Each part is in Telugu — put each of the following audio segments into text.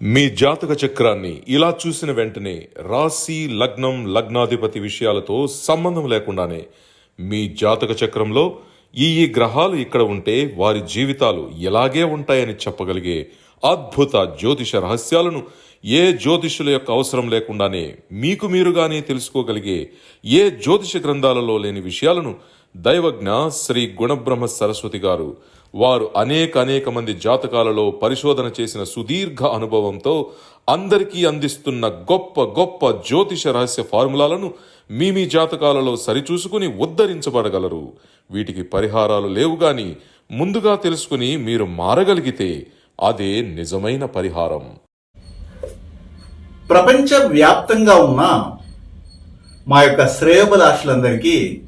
మీ జాతక చక్రాన్ని ఇలా చూసిన వెంటనే రాశి లగ్నం లగ్నాధిపతి విషయాలతో సంబంధం లేకుండానే మీ జాతక చక్రంలో ఈ ఈ గ్రహాలు ఇక్కడ ఉంటే వారి జీవితాలు ఎలాగే ఉంటాయని చెప్పగలిగే అద్భుత జ్యోతిష రహస్యాలను ఏ జ్యోతిషుల యొక్క అవసరం లేకుండానే మీకు మీరుగానే తెలుసుకోగలిగే ఏ జ్యోతిష గ్రంథాలలో లేని విషయాలను దైవజ్ఞ శ్రీ గుణబ్రహ్మ సరస్వతి గారు వారు అనేక అనేక మంది జాతకాలలో పరిశోధన చేసిన సుదీర్ఘ అనుభవంతో అందరికీ అందిస్తున్న గొప్ప గొప్ప జ్యోతిష రహస్య ఫార్ములాలను మీ మీ జాతకాలలో సరిచూసుకుని ఉద్ధరించబడగలరు. వీటికి పరిహారాలు లేవు గాని ముందుగా తెలుసుకుని మీరు మారగలిగితే అదే నిజమైన పరిహారం. ప్రపంచ వ్యాప్తంగా ఉన్న మా యొక్క శ్రేయోభిలాషులందరికీ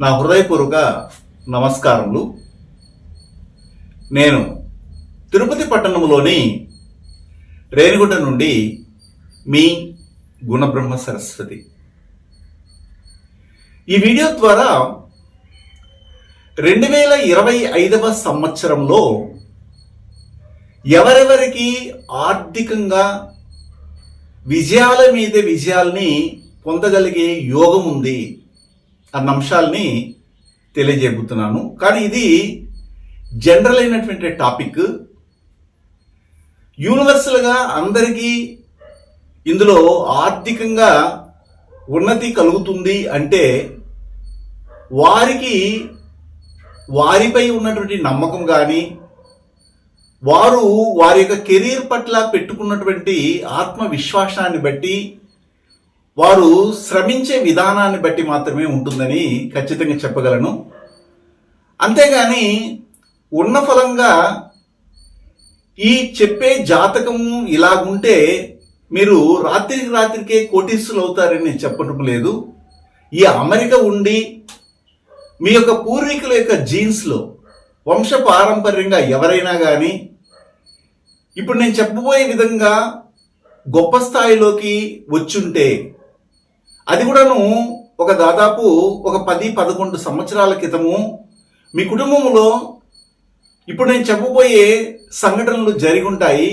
నా హృదయపూర్వక నమస్కారములు. నేను తిరుపతి పట్టణంలోని రేణిగుంట నుండి మీ గుణబ్రహ్మ సరస్వతి. ఈ వీడియో ద్వారా రెండు వేల ఇరవై ఐదవ సంవత్సరంలో ఎవరెవరికి ఆర్థికంగా విజయాల మీద విజయాల్ని పొందగలిగే యోగం ఉంది అన్న అంశాల్ని తెలియజేయబోతున్నాను. కానీ ఇది జనరల్ అయినటువంటి టాపిక్. యూనివర్సల్గా అందరికీ ఇందులో ఆర్థికంగా ఉన్నతి కలుగుతుంది అంటే వారికి వారిపై ఉన్నటువంటి నమ్మకం కానీ వారు వారి యొక్క కెరీర్ పట్ల పెట్టుకున్నటువంటి ఆత్మవిశ్వాసాన్ని బట్టి వారు శ్రమించే విధానాన్ని బట్టి మాత్రమే ఉంటుందని ఖచ్చితంగా చెప్పగలను. అంతేగాని ఉన్న ఫలంగా ఈ చెప్పే జాతకం ఇలాగుంటే మీరు రాత్రికి రాత్రికే కోటీసులు అవుతారని నేను చెప్పడం లేదు. ఈ అమెరిక ఉండి మీ యొక్క పూర్వీకుల యొక్క జీన్స్లో వంశ పారంపర్యంగా ఎవరైనా కానీ ఇప్పుడు నేను చెప్పబోయే విధంగా గొప్ప స్థాయిలోకి వచ్చుంటే అది కూడాను ఒక దాదాపు ఒక పది పదకొండు సంవత్సరాల క్రితము మీ కుటుంబంలో ఇప్పుడు నేను చెప్పబోయే సంఘటనలు జరిగి ఉంటాయి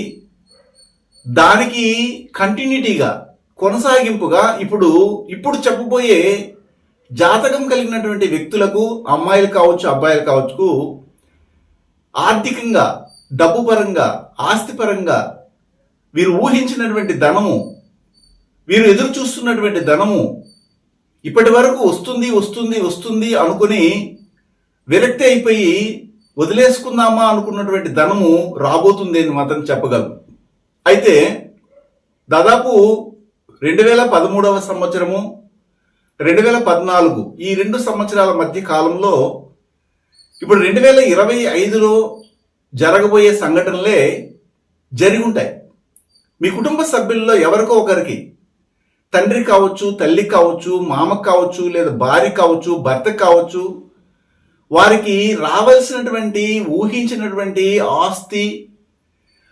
దానికి కంటిన్యూటీగా కొనసాగింపుగా ఇప్పుడు ఇప్పుడు చెప్పబోయే జాతకం కలిగినటువంటి వ్యక్తులకు అమ్మాయిలు కావచ్చు అబ్బాయిలు కావచ్చు ఆర్థికంగా డబ్బు పరంగా ఆస్తి పరంగా వీరు ఊహించినటువంటి ధనము వీరు ఎదురు చూస్తున్నటువంటి ధనము ఇప్పటి వరకు వస్తుంది వస్తుంది వస్తుంది అనుకుని విరక్తి అయిపోయి వదిలేసుకుందామా అనుకున్నటువంటి ధనము రాబోతుంది అని మాత్రం చెప్పగలను అయితే దాదాపు రెండు వేల పదమూడవ సంవత్సరము రెండు వేల పద్నాలుగు ఈ రెండు సంవత్సరాల మధ్య కాలంలో ఇప్పుడు రెండు వేల ఇరవై ఐదులో జరగబోయే సంఘటనలే జరిగి ఉంటాయి. మీ కుటుంబ సభ్యుల్లో ఎవరికో ఒకరికి తండ్రి కావచ్చు తల్లి కావచ్చు మామ కావచ్చు లేదా భార్య కావచ్చు భర్త కావచ్చు వారికి రావాల్సినటువంటి ఊహించినటువంటి ఆస్తి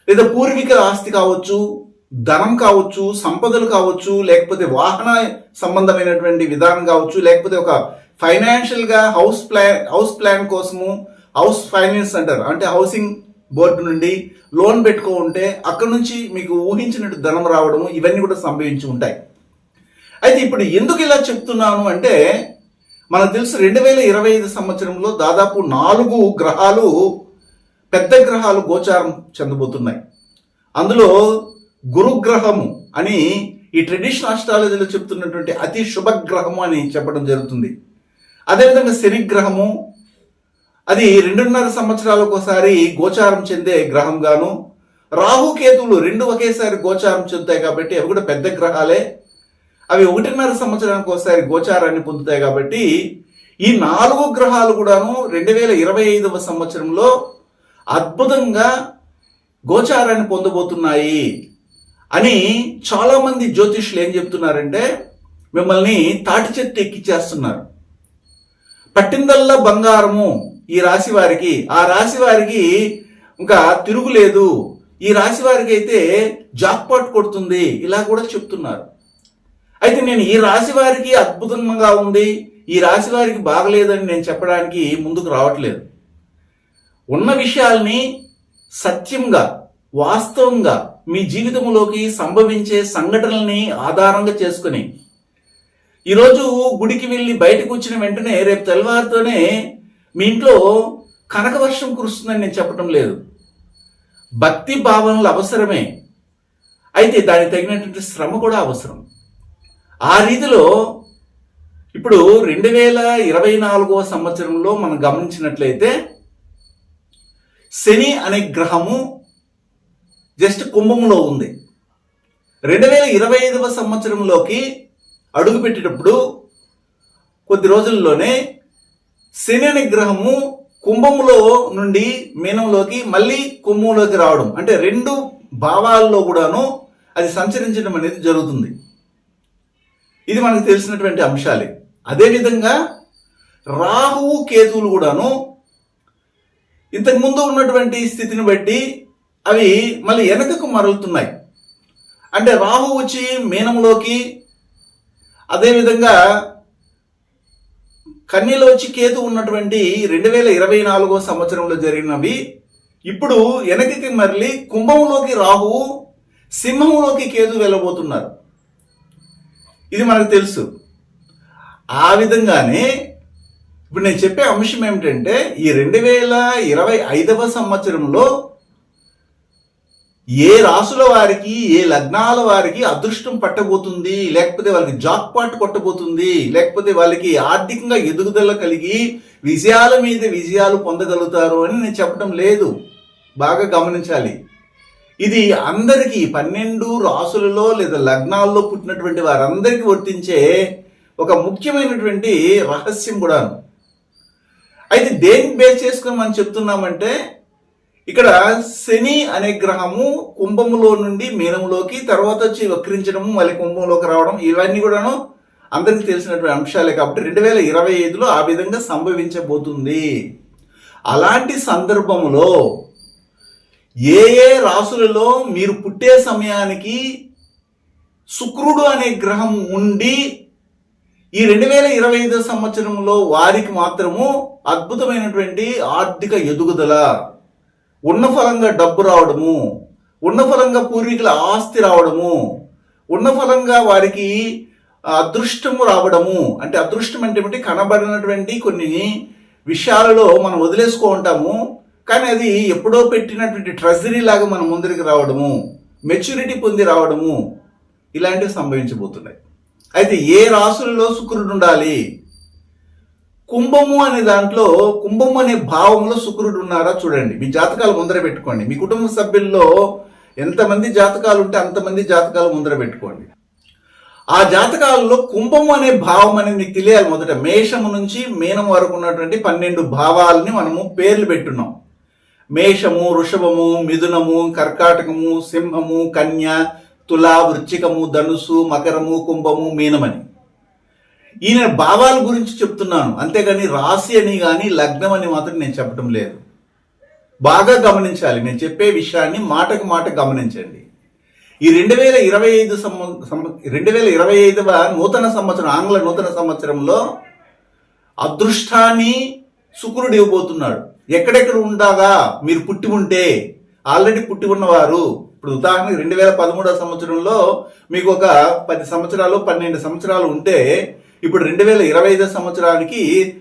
లేదా పూర్వీకుల ఆస్తి కావచ్చు ధనం కావచ్చు సంపదలు కావచ్చు లేకపోతే వాహన సంబంధమైనటువంటి విధానం కావచ్చు లేకపోతే ఒక ఫైనాన్షియల్గా హౌస్ ప్లాన్ హౌస్ ప్లాన్ కోసము హౌస్ ఫైనాన్స్ అంటారు. అంటే హౌసింగ్ బోర్డు నుండి లోన్ పెట్టుకో ఉంటే అక్కడ నుంచి మీకు ఊహించినట్టు ధనం రావడము ఇవన్నీ కూడా సంభవించి ఉంటాయి. అయితే ఇప్పుడు ఎందుకు ఇలా చెప్తున్నాను అంటే మనకు తెలుసు రెండు వేల ఇరవై ఐదు సంవత్సరంలో దాదాపు నాలుగు గ్రహాలు పెద్ద గ్రహాలు గోచారం చెందబోతున్నాయి. అందులో గురుగ్రహము అని ఈ ట్రెడిషనల్ ఆస్ట్రాలజీలో చెప్తున్నటువంటి అతి శుభగ్రహము అని చెప్పడం జరుగుతుంది. అదేవిధంగా శనిగ్రహము అది రెండున్నర సంవత్సరాలకు ఒకసారి గోచారం చెందే గ్రహం గాను రాహుకేతువులు రెండు ఒకేసారి గోచారం చెందుతాయి కాబట్టి అవి కూడా పెద్ద గ్రహాలే. అవి ఒకటిన్నర సంవత్సరానికి ఒకసారి గోచారాన్ని పొందుతాయి కాబట్టి ఈ నాలుగు గ్రహాలు కూడాను రెండు వేల ఇరవై ఐదవ సంవత్సరంలో అద్భుతంగా గోచారాన్ని పొందబోతున్నాయి అని చాలామంది జ్యోతిష్యులు ఏం చెప్తున్నారంటే మిమ్మల్ని తాటి చెట్టు ఎక్కిచ్చేస్తున్నారు. పట్టిందల్లా బంగారము ఈ రాశి వారికి. ఆ రాశి వారికి ఇంకా తిరుగులేదు. ఈ రాశి వారికి అయితే జాక్పాట్ కొడుతుంది ఇలా కూడా చెప్తున్నారు. అయితే నేను ఈ రాశి వారికి అద్భుతంగా ఉంది ఈ రాశి వారికి బాగలేదని నేను చెప్పడానికి ముందుకు రావట్లేదు. ఉన్న విషయాల్ని సత్యంగా వాస్తవంగా మీ జీవితంలోకి సంభవించే సంఘటనల్ని ఆధారంగా చేసుకుని ఈరోజు గుడికి వెళ్ళి బయటకు వచ్చిన వెంటనే రేపు తెల్లవారితోనే మీ ఇంట్లో కనక వర్షం కురుస్తుందని నేను చెప్పడం లేదు. భక్తి భావనలు అవసరమే. అయితే దానికి తగినటువంటి శ్రమ కూడా అవసరం. ఆ రీతిలో ఇప్పుడు రెండు వేల ఇరవై నాలుగవ సంవత్సరంలో మనం గమనించినట్లయితే శని అనే గ్రహము జస్ట్ కుంభంలో ఉంది. రెండు వేల ఇరవై ఐదవ సంవత్సరంలోకి అడుగుపెట్టేటప్పుడు కొద్ది రోజుల్లోనే శని అనే గ్రహము కుంభములో నుండి మీనంలోకి మళ్ళీ కుంభంలోకి రావడం. అంటే రెండు భావాల్లో కూడాను అది సంచరించడం అనేది జరుగుతుంది. ఇది మనకు తెలిసినటువంటి అంశాలే. అదేవిధంగా రాహువు కేతువులు కూడాను ఇంతకు ముందు ఉన్నటువంటి స్థితిని బట్టి అవి మళ్ళీ వెనకకు మరలుతున్నాయి అంటే రాహు వచ్చి మీనంలోకి అదేవిధంగా కన్నీలో వచ్చి కేతు ఉన్నటువంటి రెండు వేల ఇరవై నాలుగో సంవత్సరంలో జరిగినవి ఇప్పుడు వెనకకి మరలి కుంభంలోకి రాహువు సింహంలోకి కేతు వెళ్ళబోతున్నారు. ఇది మనకు తెలుసు. ఆ విధంగానే ఇప్పుడు నేను చెప్పే అంశం ఏమిటంటే ఈ రెండు వేల ఇరవై ఐదవ సంవత్సరంలో ఏ రాసుల వారికి ఏ లగ్నాల వారికి అదృష్టం పట్టబోతుంది లేకపోతే వాళ్ళకి జాక్ పాట్ కొట్టబోతుంది లేకపోతే వాళ్ళకి ఆర్థికంగా ఎదుగుదల కలిగి విజయాల మీద విజయాలు పొందగలుగుతారు అని నేను చెప్పడం లేదు. బాగా గమనించాలి. ఇది అందరికీ పన్నెండు రాసులలో లేదా లగ్నాల్లో పుట్టినటువంటి వారందరికీ వర్తించే ఒక ముఖ్యమైనటువంటి రహస్యం కూడాను. అయితే దేన్ని బేస్ చేసుకుని మనం చెప్తున్నామంటే ఇక్కడ శని అనే గ్రహము కుంభములో నుండి మీనములోకి తర్వాత వచ్చి వక్రించడము మళ్ళీ కుంభంలోకి రావడం ఇవన్నీ కూడాను అందరికీ తెలిసినటువంటి అంశాలే కాబట్టి రెండు వేల ఇరవై ఐదులో ఆ విధంగా సంభవించబోతుంది. అలాంటి సందర్భంలో ఏ ఏ రాసులలో మీరు పుట్టే సమయానికి శుక్రుడు అనే గ్రహం ఉండి ఈ రెండు వేల ఇరవై ఐదో సంవత్సరంలో వారికి మాత్రము అద్భుతమైనటువంటి ఆర్థిక ఎదుగుదల ఉన్న ఫలంగా డబ్బు రావడము ఉన్న ఫలంగా పూర్వీకుల ఆస్తి రావడము ఉన్న ఫలంగా వారికి అదృష్టము రావడము అంటే అదృష్టం అంటే ఏమిటి? కనబడినటువంటి కొన్ని విషయాలలో మనం వదిలేసుకో ఉంటాము. కానీ అది ఎప్పుడో పెట్టినటువంటి ట్రెజరీ లాగా మన ముందరికి రావడము మెచ్యూరిటీ పొంది రావడము ఇలాంటివి సంభవించబోతున్నాయి. అయితే ఏ రాసులలో శుక్రుడు ఉండాలి? కుంభము అనే దాంట్లో కుంభము అనే భావంలో శుక్రుడు ఉన్నారా చూడండి. మీ జాతకాలు ముందర పెట్టుకోండి. మీ కుటుంబ సభ్యుల్లో ఎంతమంది జాతకాలు ఉంటే అంతమంది జాతకాలు ముందర పెట్టుకోండి. ఆ జాతకాలలో కుంభము అనే భావం అనేది మీకు తెలియాలి మొదట. మేషము నుంచి మీనం వరకు ఉన్నటువంటి పన్నెండు భావాలని మనము పేర్లు పెట్టున్నాం. మేషము వృషభము మిథునము కర్కాటకము సింహము కన్య తుల వృచ్చికము ధనుసు మకరము కుంభము మీనమని ఈయన భావాల గురించి చెప్తున్నాను. అంతేగాని రాశి అని కానీ లగ్నం అని మాత్రం నేను చెప్పడం లేదు. బాగా గమనించాలి. నేను చెప్పే విషయాన్ని మాటకు మాట గమనించండి. ఈ రెండు వేల ఇరవై ఐదు రెండు వేల ఇరవై ఐదవ నూతన సంవత్సరం ఆంగ్ల నూతన సంవత్సరంలో అదృష్టాన్ని శుక్రుడు ఇవ్వబోతున్నాడు. ఎక్కడెక్కడ ఉండగా మీరు పుట్టి ఉంటే ఆల్రెడీ పుట్టి ఉన్నవారు ఇప్పుడు ఉదాహరణకి రెండు వేల పదమూడవ సంవత్సరంలో మీకు ఒక పది సంవత్సరాలు పన్నెండు సంవత్సరాలు ఉంటే ఇప్పుడు రెండు వేల ఇరవై ఐదో సంవత్సరానికి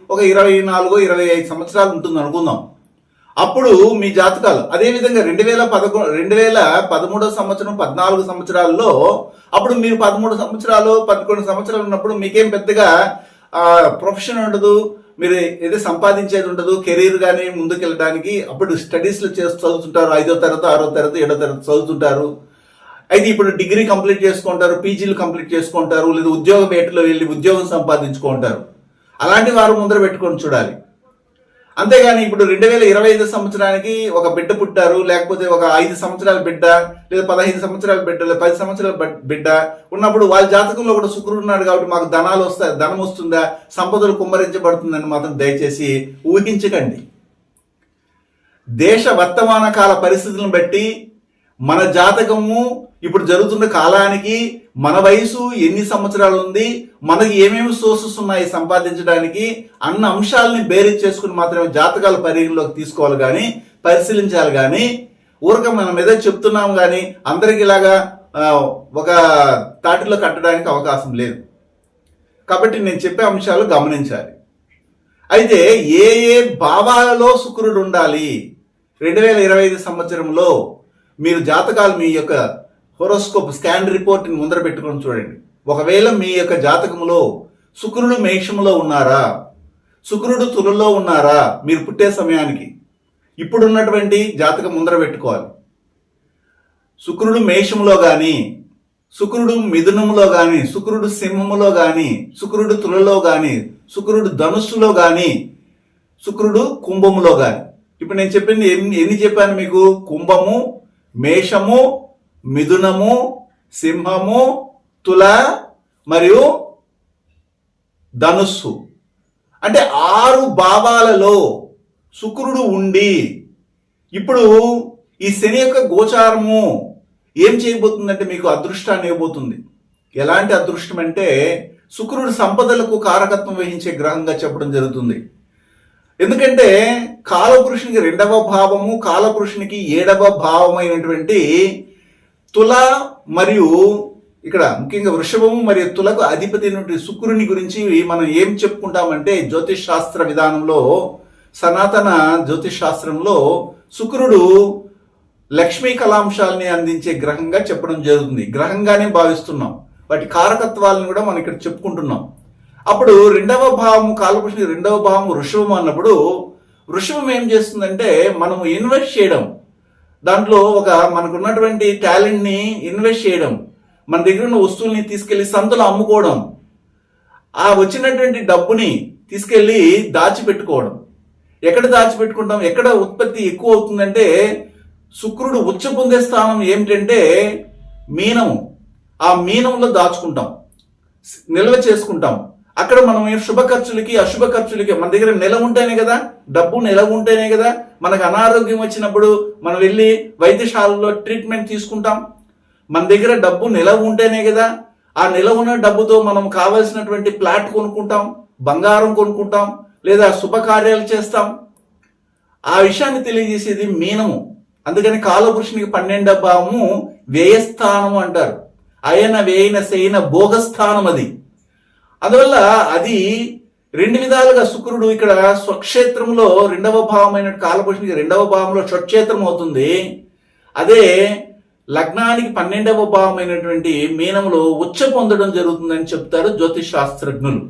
ఒక ఇరవై నాలుగో ఇరవై ఐదు సంవత్సరాలు ఉంటుంది అనుకుందాం. అప్పుడు మీ జాతకాలు అదేవిధంగా రెండు వేల పదకొ రెండు వేల పదమూడో సంవత్సరం పద్నాలుగు సంవత్సరాల్లో అప్పుడు మీరు పదమూడు సంవత్సరాలు పదకొండు సంవత్సరాలు ఉన్నప్పుడు మీకేం పెద్దగా ప్రొఫెషన్ ఉండదు మీరు ఏదో సంపాదించేది ఉండదు కెరీర్ కానీ ముందుకు వెళ్ళడానికి అప్పుడు స్టడీస్లో చేస్తూ చదువుతుంటారు. ఐదో తరగతి ఆరో తరగతి ఏడో తరగతి చదువుతుంటారు. అయితే ఇప్పుడు డిగ్రీ కంప్లీట్ చేసుకుంటారు పీజీలు కంప్లీట్ చేసుకుంటారు లేదా ఉద్యోగం వేటలో వెళ్ళి ఉద్యోగం సంపాదించుకుంటారు. అలాంటి వారు ముందర పెట్టుకొని చూడాలి. అంతేగాని ఇప్పుడు రెండు వేల ఇరవై ఐదు సంవత్సరానికి ఒక బిడ్డ పుట్టారు లేకపోతే ఒక ఐదు సంవత్సరాల బిడ్డ లేదా పదహైదు సంవత్సరాల బిడ్డ లేదా పది సంవత్సరాల బిడ్డ ఉన్నప్పుడు వాళ్ళ జాతకంలో కూడా శుక్రుడు ఉన్నాడు కాబట్టి మాకు ధనాలు వస్తాయి ధనం వస్తుందా సంపదలు కుమ్మరించబడుతుందని మాత్రం దయచేసి ఊహించకండి. దేశ వర్తమాన కాల పరిస్థితులను బట్టి మన జాతకము ఇప్పుడు జరుగుతున్న కాలానికి మన వయసు ఎన్ని సంవత్సరాలు ఉంది మనకి ఏమేమి సోర్సెస్ ఉన్నాయి సంపాదించడానికి అన్న అంశాలని బేరీ చేసుకుని మాత్రమే జాతకాలు పరిగణలోకి తీసుకోవాలి కానీ పరిశీలించాలి కానీ ఊరక మనం ఏదో చెప్తున్నాం కానీ అందరికి ఇలాగా ఒక తాటిలో కట్టడానికి అవకాశం లేదు. కాబట్టి నేను చెప్పే అంశాలు గమనించాలి. అయితే ఏ ఏ భావాలలో శుక్రుడు ఉండాలి? రెండు వేల ఇరవై ఐదు సంవత్సరంలో మీరు జాతకాలు మీ యొక్క హోరోస్కోప్ స్కాన్ రిపోర్ట్ని ముందర పెట్టుకొని చూడండి. ఒకవేళ మీ యొక్క జాతకములో శుక్రుడు మేషములో ఉన్నారా? శుక్రుడు తులలో ఉన్నారా? మీరు పుట్టే సమయానికి. ఇప్పుడున్నటువంటి జాతకం ముందర పెట్టుకోవాలి. శుక్రుడు మేషంలో కానీ శుక్రుడు మిథునములో కానీ శుక్రుడు సింహములో కానీ శుక్రుడు తులలో కానీ శుక్రుడు ధనుస్సులో కానీ శుక్రుడు కుంభములో కానీ ఇప్పుడు నేను చెప్పింది ఎన్ని ఎన్ని చెప్పాను మీకు? కుంభము మేషము మిథునము సింహము తుల మరియు ధనుస్సు. అంటే ఆరు భావాలలో శుక్రుడు ఉండి ఇప్పుడు ఈ శని యొక్క గోచారము ఏం చేయబోతుందంటే మీకు అదృష్టాన్ని ఇవ్వబోతుంది. ఎలాంటి అదృష్టం అంటే శుక్రుడు సంపదలకు కారకత్వం వహించే గ్రహంగా చెప్పడం జరుగుతుంది. ఎందుకంటే కాలపురుషునికి రెండవ భావము కాలపురుషునికి ఏడవ భావమైనటువంటి తుల మరియు ఇక్కడ ముఖ్యంగా వృషభము మరియు తులకు అధిపతి నుండి శుక్రుని గురించి మనం ఏం చెప్పుకుంటామంటే జ్యోతిష్ శాస్త్ర విధానంలో సనాతన జ్యోతిష్ శాస్త్రంలో శుక్రుడు లక్ష్మీ కళాంశాలని అందించే గ్రహంగా చెప్పడం జరుగుతుంది. గ్రహంగానే భావిస్తున్నాం. వాటి కారకత్వాలను కూడా మనం ఇక్కడ చెప్పుకుంటున్నాం. అప్పుడు రెండవ భావము కాలపురుషుని రెండవ భావం వృషభం అన్నప్పుడు వృషభం ఏం చేస్తుందంటే మనము ఇన్వెస్ట్ చేయడం. దాంట్లో ఒక మనకున్నటువంటి టాలెంట్ని ఇన్వెస్ట్ చేయడం మన దగ్గర ఉన్న వస్తువుల్ని తీసుకెళ్ళి సంతలో అమ్ముకోవడం ఆ వచ్చినటువంటి డబ్బుని తీసుకెళ్ళి దాచిపెట్టుకోవడం. ఎక్కడ దాచిపెట్టుకుంటాం? ఎక్కడ ఉత్పత్తి ఎక్కువ అవుతుందంటే శుక్రుడు ఉచ్చ పొందే స్థానం ఏమిటంటే మీనము. ఆ మీనంలో దాచుకుంటాం. నిల్వ చేసుకుంటాం. అక్కడ మనం శుభ ఖర్చులకి అశుభ ఖర్చులకి మన దగ్గర నెల ఉంటేనే కదా డబ్బు నెల ఉంటేనే కదా మనకు అనారోగ్యం వచ్చినప్పుడు మనం వెళ్ళి వైద్యశాలలో ట్రీట్మెంట్ తీసుకుంటాం. మన దగ్గర డబ్బు నిలవ ఉంటేనే కదా ఆ నెల ఉన్న డబ్బుతో మనం కావలసినటువంటి ప్లాట్ కొనుక్కుంటాం బంగారం కొనుక్కుంటాం లేదా శుభకార్యాలు చేస్తాం. ఆ విషయాన్ని తెలియజేసేది మీనము. అందుకని కాలపురుషునికి పన్నెండవ భావము వ్యయస్థానం అంటారు. అయన వేయన శయన భోగస్థానం అది అందువల్ల అది రెండు విధాలుగా శుక్రుడు ఇక్కడ స్వక్షేత్రంలో రెండవ భావమైన కాలపురుషునికి రెండవ భావంలో స్వక్షేత్రం అవుతుంది. అదే లగ్నానికి పన్నెండవ భావమైనటువంటి మీనంలో ఉచ్చ పొందడం జరుగుతుందని చెప్తారు జ్యోతిష్ శాస్త్రజ్ఞులు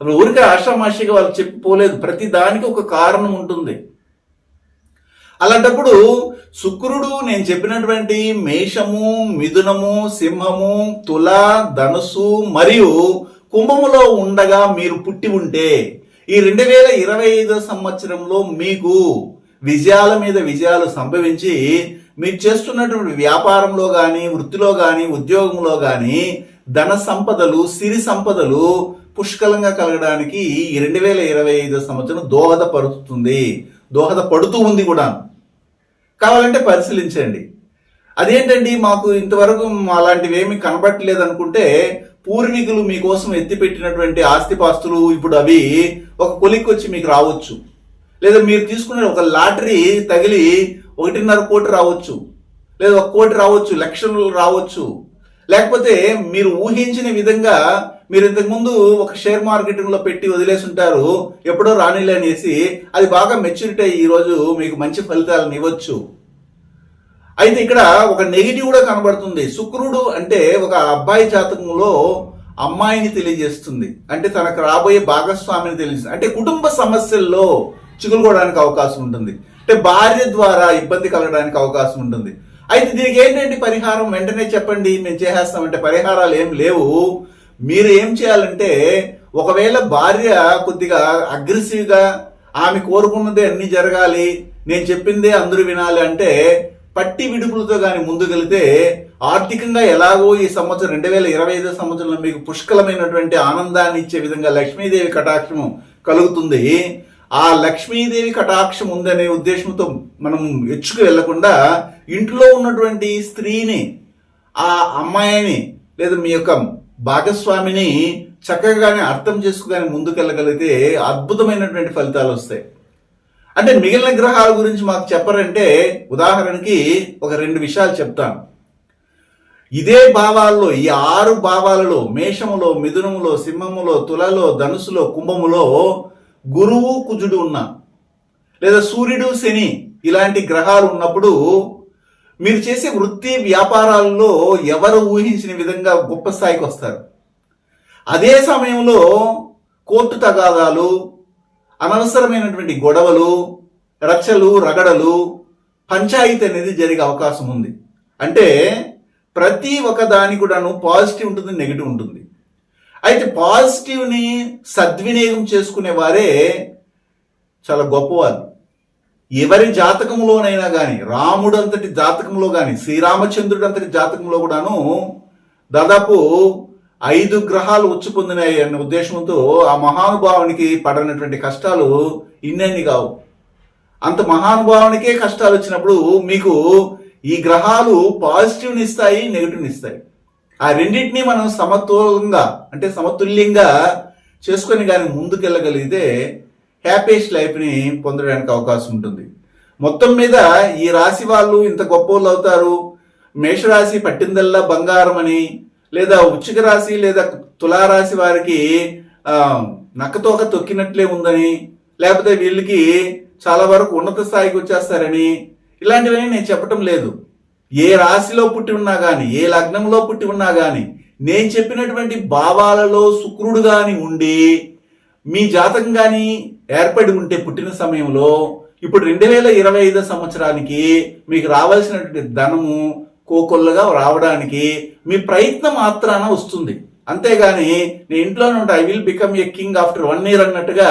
అప్పుడు ఊరికే ఆషామాషిగా వాళ్ళు చెప్పిపోలేదు ప్రతి దానికి ఒక కారణం ఉంటుంది. అలాంటప్పుడు శుక్రుడు నేను చెప్పినటువంటి మేషము మిథునము సింహము తుల ధనుసు మరియు కుంభములో ఉండగా మీరు పుట్టి ఉంటే ఈ రెండు వేల ఇరవై ఐదో సంవత్సరంలో మీకు విజయాల మీద విజయాలు సంభవించి మీరు చేస్తున్నటువంటి వ్యాపారంలో కానీ వృత్తిలో కానీ ఉద్యోగంలో కానీ ధన సంపదలు సిరి సంపదలు పుష్కలంగా కలగడానికి ఈ రెండు వేల ఇరవై ఐదో సంవత్సరం దోహదపడుతుంది దోహదపడుతూ ఉంది కూడా. కావాలంటే పరిశీలించండి. అదేంటండి మాకు ఇంతవరకు అలాంటివి ఏమి కనబట్టలేదు అనుకుంటే పూర్వీకులు మీకోసం ఎత్తిపెట్టినటువంటి ఆస్తిపాస్తులు ఇప్పుడు అవి ఒక కొలిక్కి వచ్చి మీకు రావచ్చు. లేదా మీరు తీసుకునే ఒక లాటరీ తగిలి ఒకటిన్నర కోటి రావచ్చు. లేదా ఒక కోటి రావచ్చు లక్షలు రావచ్చు. లేకపోతే మీరు ఊహించిన విధంగా మీరు ఇంతకుముందు ఒక షేర్ మార్కెటింగ్లో పెట్టి వదిలేసి ఉంటారు ఎప్పుడో రానిలే అనేసి అది బాగా మెచ్యూరిటీ అయ్యి ఈరోజు మీకు మంచి ఫలితాలను ఇవ్వచ్చు. అయితే ఇక్కడ ఒక నెగిటివ్ కూడా కనబడుతుంది. శుక్రుడు అంటే ఒక అబ్బాయి జాతకంలో అమ్మాయిని తెలియజేస్తుంది. అంటే తనకు రాబోయే భాగస్వామిని తెలియజేస్తుంది. అంటే కుటుంబ సమస్యల్లో చిగులుకోవడానికి అవకాశం ఉంటుంది. అంటే భార్య ద్వారా ఇబ్బంది కలగడానికి అవకాశం ఉంటుంది. అయితే దీనికి ఏంటంటే పరిహారం? వెంటనే చెప్పండి మేము చేసేస్తామంటే పరిహారాలు ఏం లేవు. మీరు ఏం చేయాలంటే ఒకవేళ భార్య కొద్దిగా అగ్రెసివ్గా ఆమె కోరుకున్నదే అన్ని జరగాలి నేను చెప్పిందే అందరూ వినాలి అంటే పట్టి విడుపులతో కానీ ముందుకెళ్తే ఆర్థికంగా ఎలాగో ఈ సంవత్సరం రెండు వేల ఇరవై ఐదో సంవత్సరంలో మీకు పుష్కలమైనటువంటి ఆనందాన్ని ఇచ్చే విధంగా లక్ష్మీదేవి కటాక్షం కలుగుతుంది. ఆ లక్ష్మీదేవి కటాక్షం ఉందనే ఉద్దేశంతో మనం ఎచ్చుకు వెళ్ళకుండా ఇంట్లో ఉన్నటువంటి స్త్రీని ఆ అమ్మాయిని లేదా మీ యొక్క భాగస్వామిని చక్కగానే అర్థం చేసుకుని ముందుకెళ్ళగలిగితే అద్భుతమైనటువంటి ఫలితాలు వస్తాయి. అంటే మిగిలిన గ్రహాల గురించి మాకు చెప్పరంటే ఉదాహరణకి ఒక రెండు విషయాలు చెప్తాను. ఇదే భావాల్లో ఈ ఆరు భావాలలో మేషములో మిథునములో సింహములో తులలో ధనుసులో కుంభములో గురువు కుజుడు ఉన్న లేదా సూర్యుడు శని ఇలాంటి గ్రహాలు ఉన్నప్పుడు మీరు చేసే వృత్తి వ్యాపారాల్లో ఎవరు ఊహించిన విధంగా గొప్ప స్థాయికి వస్తారు. అదే సమయంలో కోర్టు తగాదాలు అనవసరమైనటువంటి గొడవలు రచ్చలు రగడలు పంచాయతీ అనేది జరిగే అవకాశం ఉంది. అంటే ప్రతి ఒక్క దాని కూడాను పాజిటివ్ ఉంటుంది నెగిటివ్ ఉంటుంది. అయితే పాజిటివ్ని సద్వినియోగం చేసుకునే వారే చాలా గొప్పవారు ఎవరి జాతకంలోనైనా కానీ రాముడు అంతటి జాతకంలో కానీ శ్రీరామచంద్రుడు అంతటి జాతకంలో కూడాను దాదాపు ఐదు గ్రహాలు ఉచ్చు పొందినాయి అనే ఉద్దేశంతో ఆ మహానుభావునికి పడనటువంటి కష్టాలు ఇన్నెన్ని కావు. అంత మహానుభావునికే కష్టాలు వచ్చినప్పుడు మీకు ఈ గ్రహాలు పాజిటివ్ని ఇస్తాయి నెగిటివ్ని ఇస్తాయి. ఆ రెండింటినీ మనం సమతులంగా అంటే సమతుల్యంగా చేసుకొని కానీ ముందుకెళ్ళగలిగితే హ్యాపీయెస్ట్ లైఫ్ని పొందడానికి అవకాశం ఉంటుంది. మొత్తం మీద ఈ రాశి వాళ్ళు ఇంత గొప్పోళ్ళు అవుతారు. మేషరాశి పట్టిందల్లా బంగారం అని లేదా వృచ్చిక రాశి లేదా తులారాశి వారికి నక్కతోక తొక్కినట్లే ఉందని లేకపోతే వీళ్ళకి చాలా వరకు ఉన్నత స్థాయికి వచ్చేస్తారని ఇలాంటివన్నీ నేను చెప్పటం లేదు. ఏ రాశిలో పుట్టి ఉన్నా కానీ ఏ లగ్నంలో పుట్టి ఉన్నా కానీ నేను చెప్పినటువంటి భావాలలో శుక్రుడు గాని ఉండి మీ జాతకం కానీ ఏర్పడి ఉంటే పుట్టిన సమయంలో ఇప్పుడు రెండు వేల ఇరవై ఐదో సంవత్సరానికి మీకు రావాల్సినటువంటి ధనము కోకొల్లగా రావడానికి మీ ప్రయత్నం మాత్రాన వస్తుంది. అంతేగాని నేను ఇంట్లోనే ఉంటా I will become a king after one year అన్నట్టుగా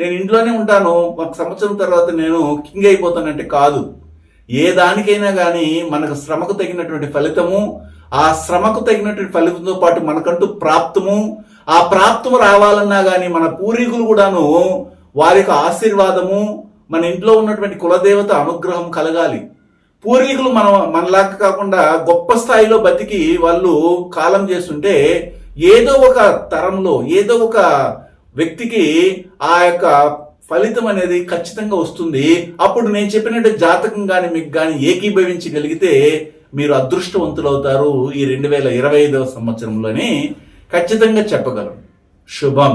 నేను ఇంట్లోనే ఉంటాను ఒక సంవత్సరం తర్వాత నేను కింగ్ అయిపోతానంటే కాదు. ఏ దానికైనా కానీ మనకు శ్రమకు తగినటువంటి ఫలితము ఆ శ్రమకు తగినటువంటి ఫలితంతో పాటు మనకంటూ ప్రాప్తము ఆ ప్రాప్తము రావాలన్నా కానీ మన పూర్వీకులు కూడాను వారి యొక్క ఆశీర్వాదము మన ఇంట్లో ఉన్నటువంటి కులదేవత అనుగ్రహం కలగాలి. పూర్వీకులు మనం మనలాగా కాకుండా గొప్ప స్థాయిలో బతికి వాళ్ళు కాలం చేస్తుంటే ఏదో ఒక తరంలో ఏదో ఒక వ్యక్తికి ఆ యొక్క ఫలితం అనేది ఖచ్చితంగా వస్తుంది. అప్పుడు నేను చెప్పినట్టు జాతకం కానీ మీకు కానీ ఏకీభవించగలిగితే మీరు అదృష్టవంతులు అవుతారు ఈ రెండు వేల ఇరవై ఐదవ సంవత్సరంలోని. ఖచ్చితంగా చెప్పగలను. శుభం.